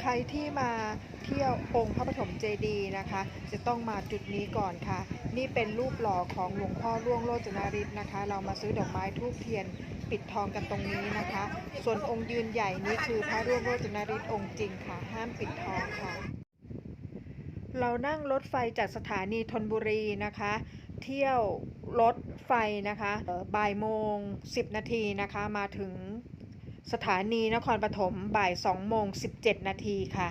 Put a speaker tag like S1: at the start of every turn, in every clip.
S1: ใครที่มาเที่ยวองค์พระปฐมเจดีย์นะคะ จะต้องมาจุดนี้ก่อนค่ะ นี่เป็นรูปหล่อของหลวงพ่อร่วงโรจนาริศนะคะ เรามาซื้อดอกไม้ทูบเทียนปิดทองกันตรงนี้นะคะ ส่วนองค์ยืนใหญ่นี่คือพระร่วงโรจนาริศองค์จริงค่ะ ห้ามปิดทองค่ะ เรานั่งรถไฟจากสถานีธนบุรีนะคะ เที่ยวรถไฟนะคะบ่ายโมง 10 นาทีนะคะมาถึง สถานีนครปฐมบ่าย2โมง17 นาทีค่ะ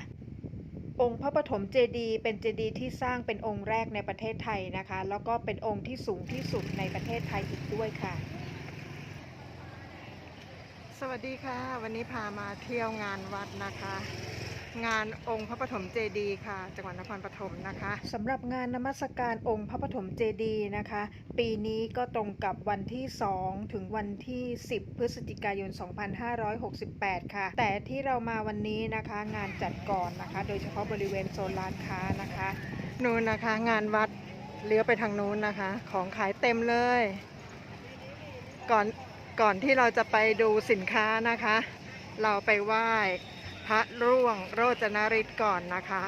S1: องค์พระปฐมเจดีย์เป็นเจดีย์ที่สร้างเป็นองค์แรกในประเทศไทยนะคะ แล้วก็เป็นองค์ที่สูงที่สุดในประเทศไทยอีกด้วยค่ะ สวัสดีค่ะ วันนี้พามาเที่ยวงานวัดนะคะ งานองค์พระปฐมเจดีย์ค่ะ จังหวัดนครปฐมนะคะสำหรับงานนมัสการองค์พระปฐมเจดีย์นะคะ ปีนี้ก็ตรงกับวันที่ 2 ถึงวันที่ 10 พฤศจิกายน 2568 ค่ะ แต่ที่เรามาวันนี้นะคะงานจัดก่อนนะคะ โดยเฉพาะบริเวณโซนร้านค้านะคะนู่นนะคะ งานวัดเลี้ยวไปทางนู้นนะคะ ของขายเต็มเลย ก่อนก่อนที่เราจะไปดูสินค้านะคะ เราไปไหว้ พระร่วงโรจนฤทธิ์ก่อนนะคะ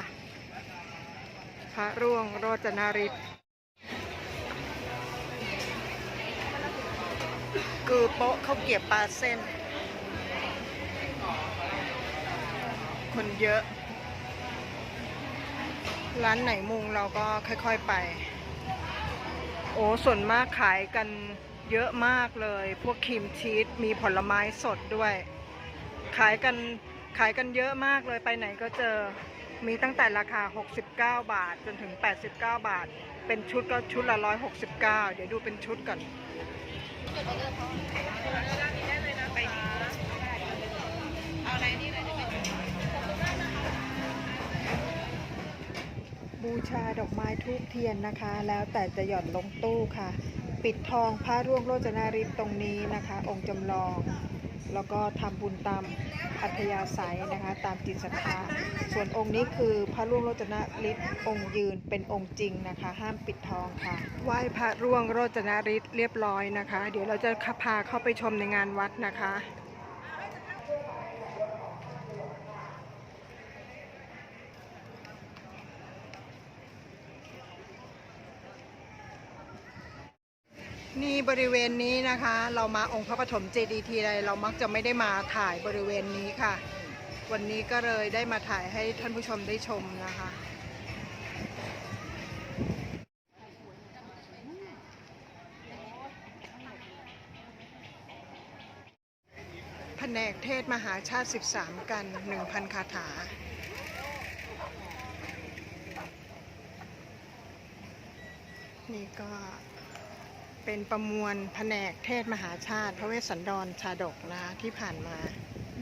S1: พระร่วงโรจนฤทธิ์กือโป๊ะข้าเกียบปลาเส้น คนเยอะ ร้านไหนมุงเราก็ค่อยๆไป โอ้ส่วนมากขายกันเยอะมากเลย พวกครีมชีสมีผลไม้สดด้วย ขายกัน ขายกันเยอะมากเลยไปไหนก็เจอมีตั้งแต่ราคา 69 บาท จนถึง 89 บาท เป็นชุดก็ชุดละ 169 เดี๋ยวดูเป็นชุดก่อนบูชาดอกไม้ทูบเทียนนะคะ แล้วแต่จะหย่อนลงตู้ค่ะ ปิดทองพระร่วงโรจนาริศตรงนี้นะคะ องค์จำลอง แล้วก็ทำบุญตามอัธยาศัยนะคะตามจิตศรัทธา ส่วนองค์นี้คือพระร่วงโรจนฤทธิ์องค์ยืนเป็นองค์จริงนะคะ ห้ามปิดทองค่ะ ไหว้พระร่วงโรจนฤทธิ์เรียบร้อยนะคะ เดี๋ยวเราจะพาเข้าไปชมในงานวัดนะคะ นี่บริเวณนี้นะคะ เรามาองค์พระปฐมเจดีย์ทีไรเรามักจะไม่ได้มาถ่ายบริเวณนี้ค่ะ วันนี้ก็เลยได้มาถ่ายให้ท่านผู้ชมได้ชมนะคะ แผนกเทศมหาชาติ 13 กัน 1,000 คาถานี่ก็ เป็นประมวลแผนกเทศมหาชาติ พระเวสสันดรชาดกนะที่ผ่านมา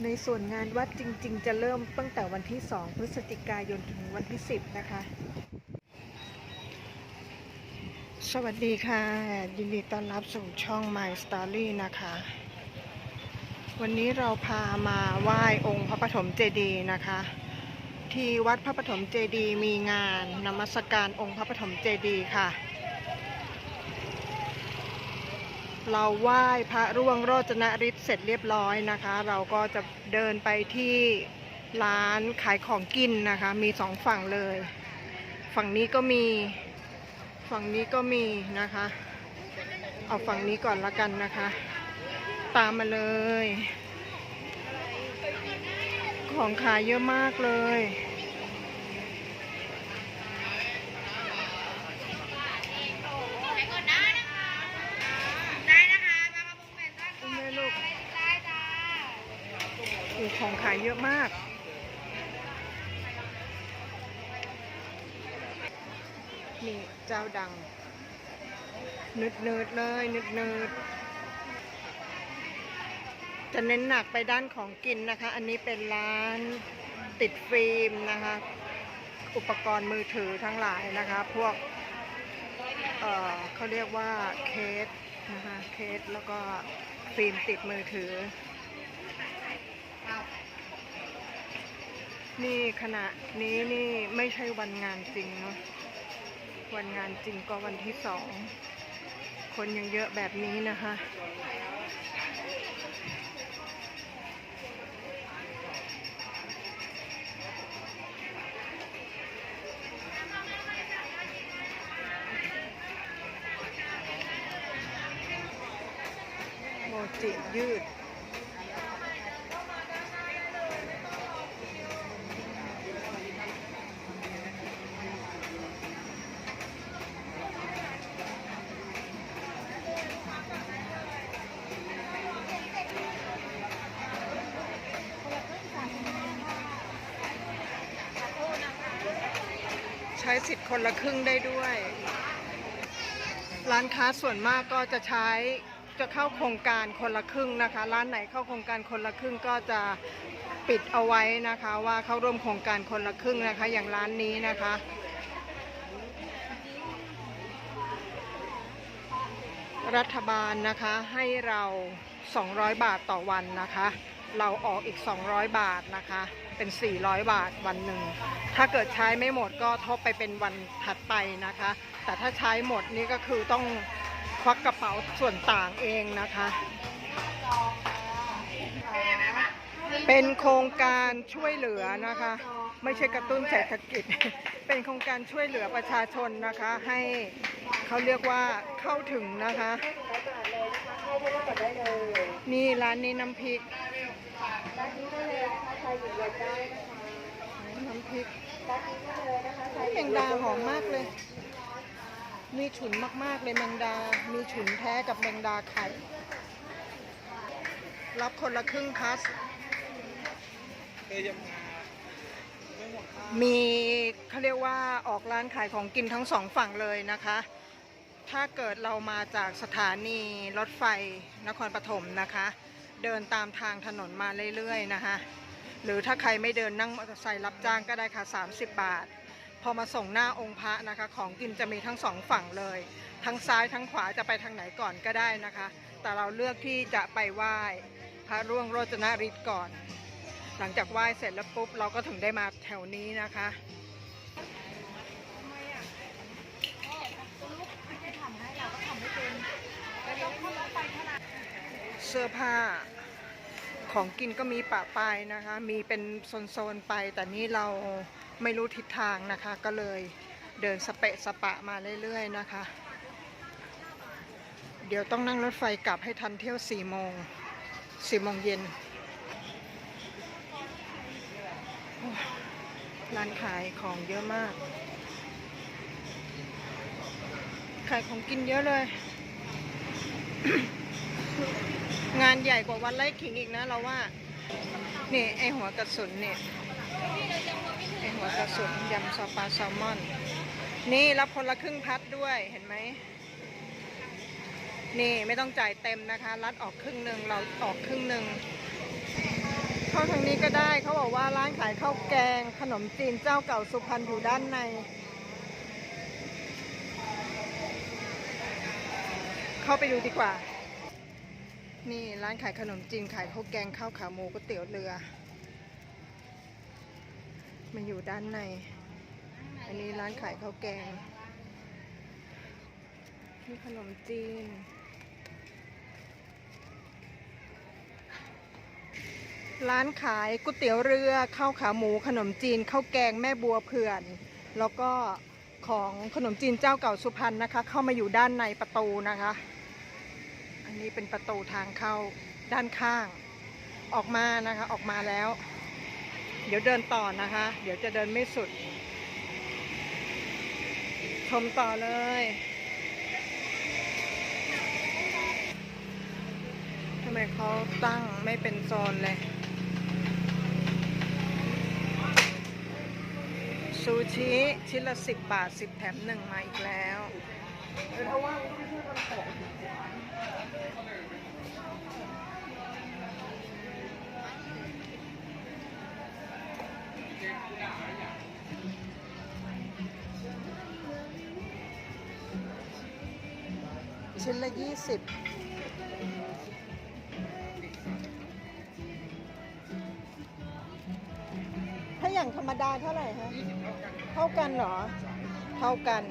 S1: ในส่วนงานวัดจริง ๆ จะเริ่มตั้งแต่วันที่ 2 พฤศจิกายนถึงวันที่ 10 นะคะ สวัสดีค่ะ ยินดีต้อนรับสู่ช่อง My Story นะคะ วันนี้เราพามาไหว้องค์พระปฐมเจดีย์นะคะที่วัดพระปฐมเจดีย์มีงานนมัสการองค์พระปฐมเจดีย์ค่ะ เราไหว้พระร่วงโรจนฤทธิ์เสร็จเรียบร้อยนะคะ เราก็จะเดินไปที่ร้านขายของกินนะคะ มีสองฝั่งเลย ฝั่งนี้ก็มี ฝั่งนี้ก็มีนะคะ เอาฝั่งนี้ก่อนละกันนะคะ ตามมาเลย ของขายเยอะมากเลย
S2: ไหนก่อนได้นะคะ ได้นะคะปลากระพงเป็ดทอดกรอบ
S1: แม่ลูก
S2: ได้จ้า
S1: โอ้ ของขายเยอะมาก นี่เจ้าดังนึดเนิดเลยนึดเนิดจะเน้นหนักไปด้านของกินนะคะ อันนี้เป็นร้านติดฟิล์มนะคะ อุปกรณ์มือถือทั้งหลายนะคะ พวก เอ่อเขาเรียกว่าเคสนะคะ เคสแล้วก็ฟิล์มติดมือถือ นี่ขณะนี้นี่ไม่ใช่วันงานจริงเนาะวันงานจริงก็วันที่สอง คนยังเยอะแบบนี้นะคะโมจิยืด คนละครึ่งได้ด้วย ร้านค้าส่วนมากก็จะใช้จะเข้าโครงการคนละครึ่งนะคะ ร้านไหนเข้าโครงการคนละครึ่งก็จะปิดเอาไว้นะคะ ว่าเข้าร่วมโครงการคนละครึ่งนะคะ อย่างร้านนี้นะคะรัฐบาลนะคะให้เรา 200 บาทต่อวันนะคะ เราออกอีก 200 บาทนะคะ เป็น 400 บาทวันหนึ่ง ถ้าเกิดใช้ไม่หมดก็ทบไปเป็นวันถัดไปนะคะ แต่ถ้าใช้หมดนี่ก็คือต้องควักกระเป๋าส่วนต่างเองนะคะ เป็นโครงการช่วยเหลือนะคะ ไม่ใช่กระตุ้นเศรษฐกิจ เป็นโครงการช่วยเหลือประชาชนนะคะ ให้เขาเรียกว่าเข้าถึงนะคะ นี่ร้านนี้น้ำพริก น้ำพริกแมงดาหอมมากเลย มีฉุนมากๆเลยแมงดา มีฉุนแท้กับแมงดาไข่ รับคนละครึ่งคัสมีเขาเรียกว่าออกร้านขายของกินทั้งสองฝั่งเลยนะคะ ถ้าเกิดเรามาจากสถานีรถไฟนครปฐมนะคะ เดินตามทางถนนมาเรื่อยๆนะคะหรือถ้าใครไม่เดินนั่งมอเตอร์ไซค์รับจ้างก็ได้ค่ะ 30 บาท พอมาส่งหน้าองค์พระนะคะ ของกินจะมีทั้งสองฝั่งเลย ทั้งซ้ายทั้งขวาจะไปทางไหนก่อนก็ได้นะคะ แต่เราเลือกที่จะไปไหว้พระร่วงโรจนฤทธิ์ก่อน หลังจากไหว้เสร็จแล้วปุ๊บเราก็ถึงได้มาแถวนี้นะคะ เสื้อผ้า ของกินก็มีปะปายนะคะ มีเป็นโซนๆไป แต่นี่เราไม่รู้ทิศทางนะคะ ก็เลยเดินสเปะสปะมาเรื่อยๆนะคะ เดี๋ยวต้องนั่งรถไฟกลับให้ทันเที่ยว4โมง4โมงเย็นร้านขายของเยอะมาก ขายของกินเยอะเลย งานใหญ่กว่าวันไล่ขิงอีกนะเราว่านี่ไอหัวกระสุนเนี่ยไอหัวกระสุนยำซอปลาแซลมอน นี่รับคนละครึ่งพัดด้วยเห็นไหมนี่ไม่ต้องจ่ายเต็มนะคะ รัดออกครึ่งหนึ่งเราออกครึ่งหนึ่งเข้าทางนี้ก็ได้เขาบอกว่าร้านขายข้าวแกง ขนมจีนเจ้าเก่าสุพรรณอยู่ด้านในเข้าไปดูดีกว่า นี่ร้านขายขนมจีนขายข้าวแกงข้าวขาหมูก๋วยเตี๋ยวเรือ มันอยู่ด้านใน อันนี้ร้านขายข้าวแกงนี่ขนมจีน ร้านขายก๋วยเตี๋ยวเรือข้าวขาหมูขนมจีนข้าวแกงแม่บัวเผื่อน แล้วก็ของขนมจีนเจ้าเก่าสุพรรณนะคะ เข้ามาอยู่ด้านในประตูนะคะ อันนี้เป็นประตูทางเข้าด้านข้าง ออกมานะคะออกมาแล้ว เดี๋ยวเดินต่อนะคะ เดี๋ยวจะเดินไม่สุด ชมต่อเลย ทำไมเขาตั้งไม่เป็นโซนเลย ซูชิชิ้นละสิบบาทสิบแถมหนึ่งมาอีกแล้ว ชิ้นละยี่สิบถ้าอย่างธรรมดาเท่าไหร่คะเท่ากันเหรอ เท่ากัน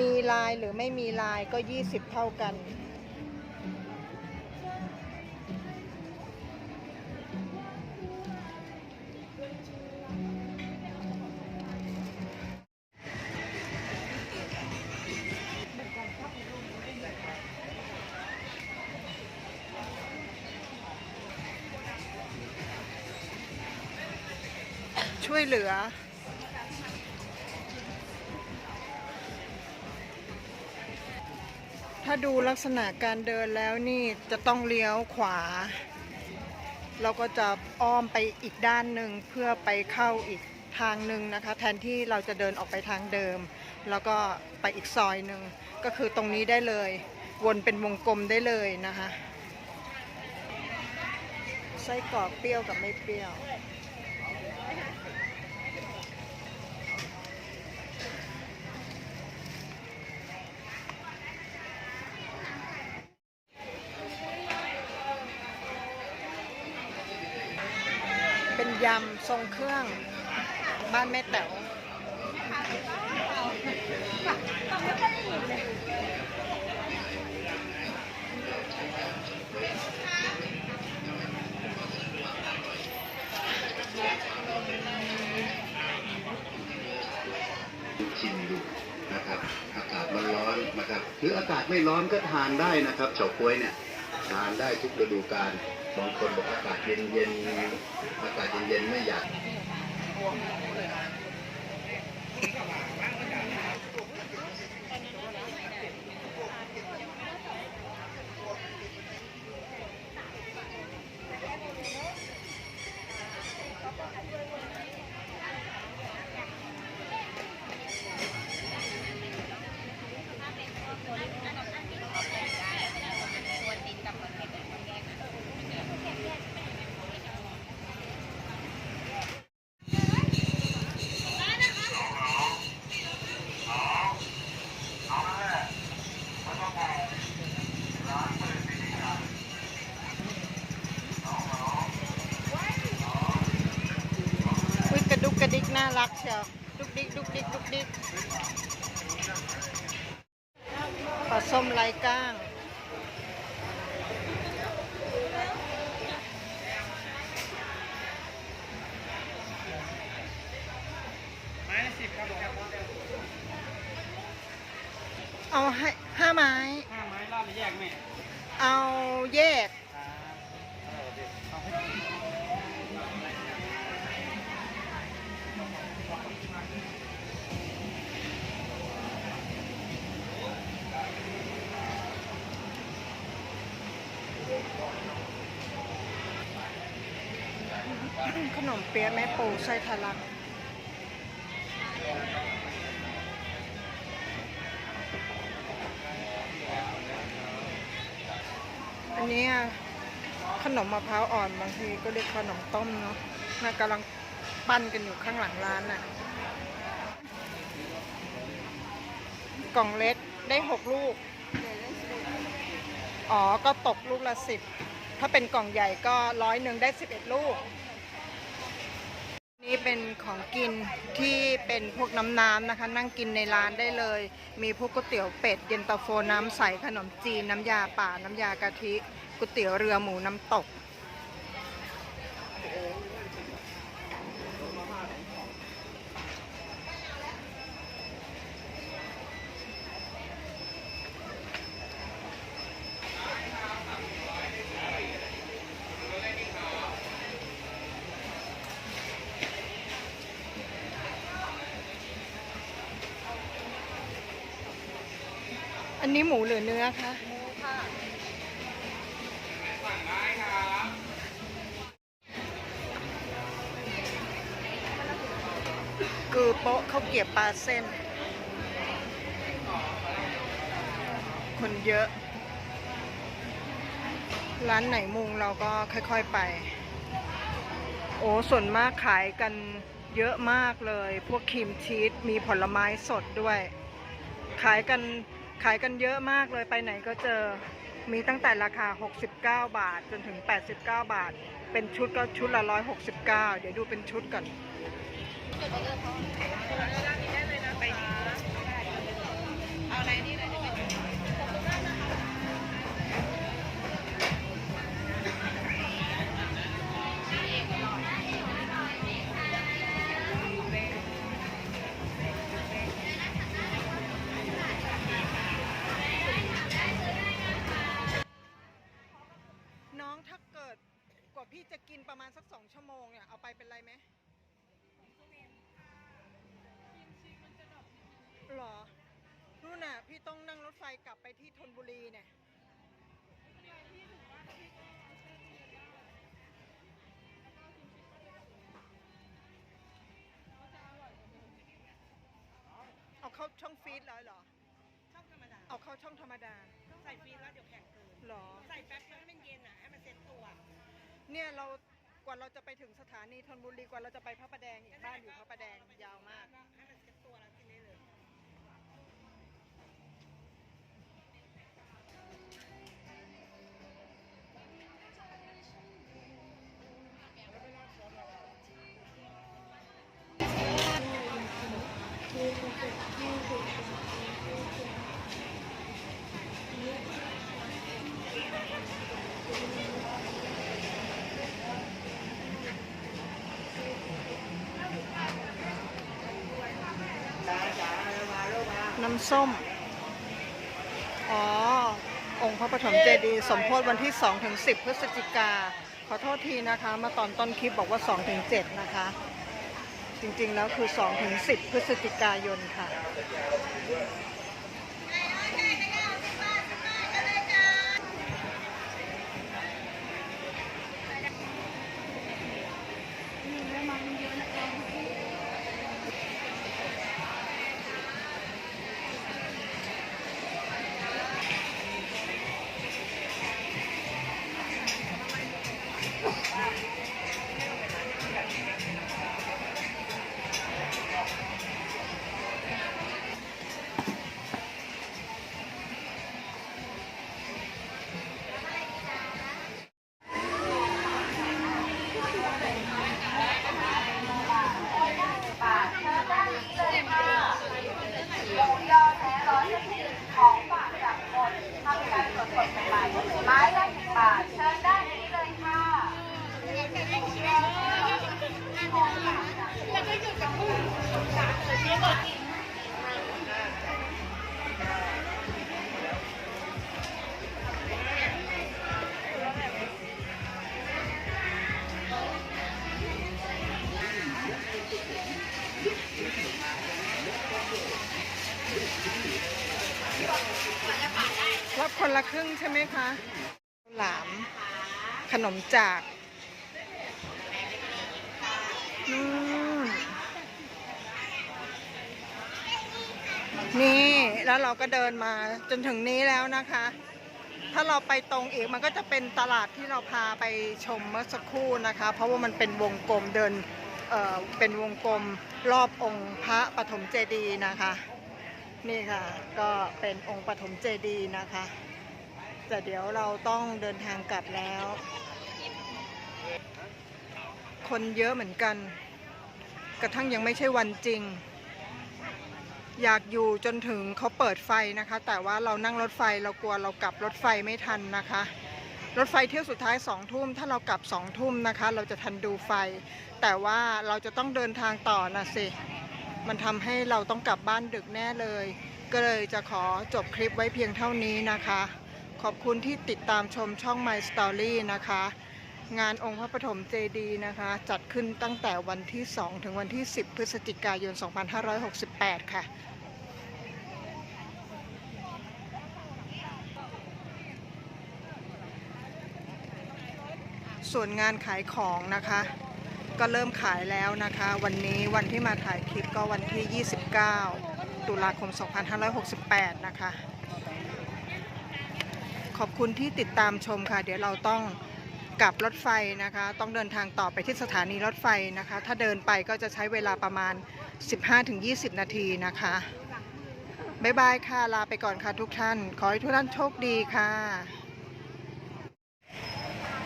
S1: มีลายหรือไม่มีลายก็ 20 เท่ากัน ช่วยเหลือ ดูลักษณะการเดินแล้วนี่จะต้องเลี้ยวขวา เราก็จะอ้อมไปอีกด้านหนึ่งเพื่อไปเข้าอีกทางหนึ่งนะคะ แทนที่เราจะเดินออกไปทางเดิม แล้วก็ไปอีกซอยหนึ่งก็คือตรงนี้ได้เลย วนเป็นวงกลมได้เลยนะคะไส้กรอกเปรี้ยวกับไม่เปรี้ยว ยำทรงเครื่อง บ้านแม่แต๋ว
S3: ชิมดูนะครับอากาศมันร้อนนะครับหรืออากาศไม่ร้อนก็ทานได้นะครับเฉาก๊วยเนี่ยทานได้ทุกฤดูกาล บางคนบอกอากาศเย็นเย็นๆอากาศเย็นเย็นๆไม่อยากา
S1: รักเชียวดุกดิกดุกดิกดุกดิกปลาส้มไร้ก้าง นมเปี๊ยะแม่ปูไส้ทะลัก อันนี้ขนมมะพร้าวอ่อนบางทีก็เรียกขนมต้มเนาะน่ากำลังปั้นกันอยู่ข้างหลังร้านน่ะ กล่องเล็กได้หกลูก อ๋อ ก็ตกลูกละสิบ ถ้าเป็นกล่องใหญ่ก็ร้อยหนึ่งได้สิบเอ็ดลูก นี่เป็นของกินที่เป็นพวกน้ำน้ำๆนะคะ นั่งกินในร้านได้เลย มีพวกก๋วยเตี๋ยวเป็ดเย็นตาโฟน้ำใสขนมจีนน้ำยาป่าน้ำยากะทิก๋วยเตี๋ยวเรือหมูน้ำตก อันนี้หมูหรือเนื้อคะหมูค่ะคือโป๊ะข้าวเกรียบปลาเส้น คนเยอะ ร้านไหนมุงเราก็ค่อยๆไป โอ้ส่วนมากขายกันเยอะมากเลย พวกครีมชีสมีผลไม้สดด้วย ขายกัน ขายกันเยอะมากเลยไปไหนก็เจอมีตั้งแต่ราคา 69 บาทจนถึง 89 บาท เป็นชุดก็ชุดละ 169 เดี๋ยวดูเป็นชุดก่อน
S2: เอาอะไรนี่เลย
S1: กว่าพี่จะกินประมาณสักสองชั่วโมงเนี่ย เอาไปเป็นไรไหมหรอ นู่นน่ะ พี่ต้องนั่งรถไฟกลับไปที่ธนบุรีเนี่ยเอาเข้าช่องฟีดเลยเหรอ
S2: ช่องธรรมดา
S1: เอาเข้าช่องธรรมดา
S2: ใส่ฟีดแล้วเดี๋ยวแข็งเกิน
S1: หรอ
S2: ใส่แป๊บเดียวใมันเย็นอะ ให้มันเซ็ตตัว
S1: เนี่ยเรากว่าเราจะไปถึงสถานีธนบุรีกว่าเราจะไปพระประแดงอีกบ้านอยู่พระประแดงยาวมาก ส้ม อ๋อ องค์พระปฐมเจดีย์สมโพธิวันที่ 2 ถึง 10 พฤศจิกา ขอโทษทีนะคะ มาตอนต้นคลิปบอกว่า 2 ถึง 7 นะคะ จริงๆแล้วคือ 2 ถึง 10 พฤศจิกายนค่ะ
S4: ละค
S1: รึ่งใช่ไหมคะหลามขนมจากนู่นนี่แล้วเราก็เดินมาจนถึงนี้แล้วนะคะ ถ้าเราไปตรงอีกมันก็จะเป็นตลาดที่เราพาไปชมเมื่อสักครู่นะคะ เพราะว่ามันเป็นวงกลมเดินเอ่อเป็นวงกลมรอบองค์พระปฐมเจดีย์นะคะ นี่ค่ะ ก็เป็นองค์ปฐมเจดีย์นะคะ แต่เดี๋ยวเราต้องเดินทางกลับแล้ว คนเยอะเหมือนกัน กระทั่งยังไม่ใช่วันจริง อยากอยู่จนถึงเขาเปิดไฟนะคะ แต่ว่าเรานั่งรถไฟเรากลัวเรากลับรถไฟไม่ทันนะคะ รถไฟเที่ยวสุดท้ายสองทุ่มถ้าเรากลับสองทุ่มนะคะ เราจะทันดูไฟ แต่ว่าเราจะต้องเดินทางต่อนะสิมันทำให้เราต้องกลับบ้านดึกแน่เลย ก็เลยจะขอจบคลิปไว้เพียงเท่านี้นะคะ ขอบคุณที่ติดตามชมช่อง My Story นะคะ งานองค์พระปฐมเจดีนะคะ จัดขึ้นตั้งแต่วันที่ 2 ถึงวันที่ 10 พฤศจิกายน 2568 ค่ะส่วนงานขายของนะคะ ก็เริ่มขายแล้วนะคะ วันนี้วันที่มาถ่ายคลิปก็วันที่ 29 ตุลาคม 2568 นะคะ ขอบคุณที่ติดตามชมค่ะ เดี๋ยวเราต้องกลับรถไฟนะคะ ต้องเดินทางต่อไปที่สถานีรถไฟนะคะ ถ้าเดินไปก็จะใช้เวลาประมาณ 15-20 นาทีนะคะบ๊ายบายค่ะ ลาไปก่อนค่ะทุกท่าน ขอให้ทุกท่านโชคดีค่ะ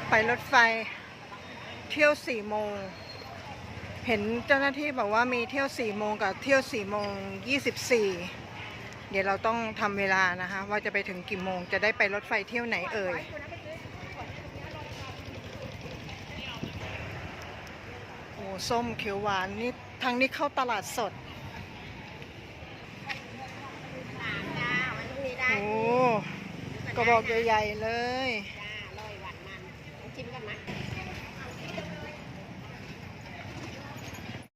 S1: ไปรถไฟเที่ยว4โมง เห็นเจ้าหน้าที่บอกว่ามีเที่ยว4โมงกับเที่ยว4โมง24 เดี๋ยวเราต้องทำเวลานะคะ ว่าจะไปถึงกี่โมงจะได้ไปรถไฟเที่ยวไหนเอ่ยโอ้ส้มเขียวหวานนี่ทางนี้เข้าตลาดสดโอ้กระบอกใหญ่ๆเลย